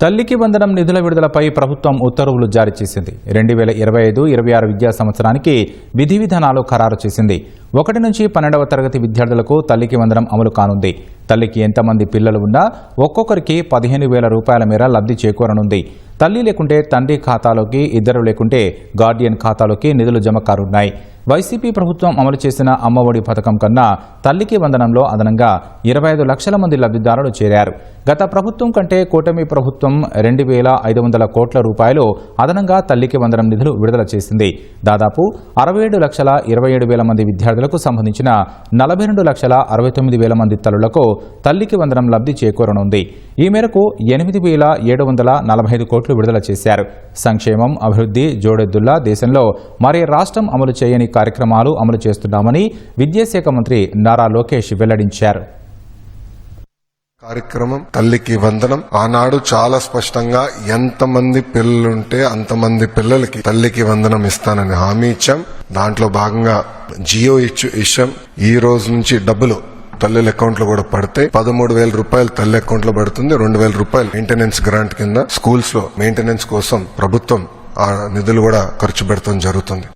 తల్లికి వందనం నిధుల విడుదలపై ప్రభుత్వం ఉత్తర్వులు జారీ చేసింది. రెండు వేల ఇరవై ఐదు ఇరవై ఆరు విద్యా సంవత్సరానికి విధి విధానాలు ఖరారు చేసింది. ఒకటి నుంచి పన్నెండవ తరగతి విద్యార్థులకు తల్లికి వందనం అమలు కానుంది. తల్లికి ఎంతమంది పిల్లలు ఉన్నా ఒక్కొక్కరికి పదిహేను వేల రూపాయల మేర లబ్ధి చేకూరనుంది. తల్లి లేకుంటే తండ్రి ఖాతాలోకి ఇద్దరు లేకుంటే గార్డియన్ ఖాతాలోకి నిధులు జమ కానున్నాయి. వైసీపీ ప్రభుత్వం అమలు చేసిన అమ్మఒడి పథకం కన్నా తల్లికి వందనంలో అదనంగా ఇరవై ఐదు లక్షల మంది లబ్ధిదారులు చేరారు. గత ప్రభుత్వం కంటే కూటమి ప్రభుత్వం రెండు వేల ఐదు వందల కోట్ల రూపాయలు అదనంగా తల్లికి వందనం నిధులు విడుదల చేసింది. దాదాపు అరవై ఏడు లక్షల ఇరవై ఏడు వేల మంది విద్యార్థులకు సంబంధించిన నలభై రెండు లక్షల అరవై తొమ్మిది వేల మంది తల్లులకు తల్లికి వందనం లబ్ధి చేకూరనుంది. ఈ మేరకు ఎనిమిది వేల ఏడు వందల నలభై ఐదు కోట్లు విడుదల చేశారు. సంక్షేమం అభివృద్ధి జోడెద్దుల్లా దేశంలో మరే రాష్ట్రం అమలు చేయని కార్యక్రమాలు అమలు చేస్తున్నామని విద్యాశాఖ మంత్రి నారా లోకేష్ వెల్లడించారు. కార్యక్రమం తల్లికి వందనం. ఆనాడు చాలా స్పష్టంగా ఎంతమంది పిల్లలుంటే అంతమంది పిల్లలకి తల్లికి వందనం ఇస్తానని హామీ ఇచ్చాం. దాంట్లో భాగంగా జియో ఇచ్చు ఇచ్చాం. ఈ రోజు నుంచి డబ్బులు తల్లుల అకౌంట్లో కూడా పడితే పదమూడు వేల రూపాయలు తల్లి అకౌంట్లో పడుతుంది. రెండు వేల రూపాయలు మెయింటెనెన్స్ గ్రాంట్ కింద స్కూల్స్లో మెయింటెనెన్స్ కోసం ప్రభుత్వం ఆ నిధులు కూడా ఖర్చు పెడతాం జరుగుతుంది.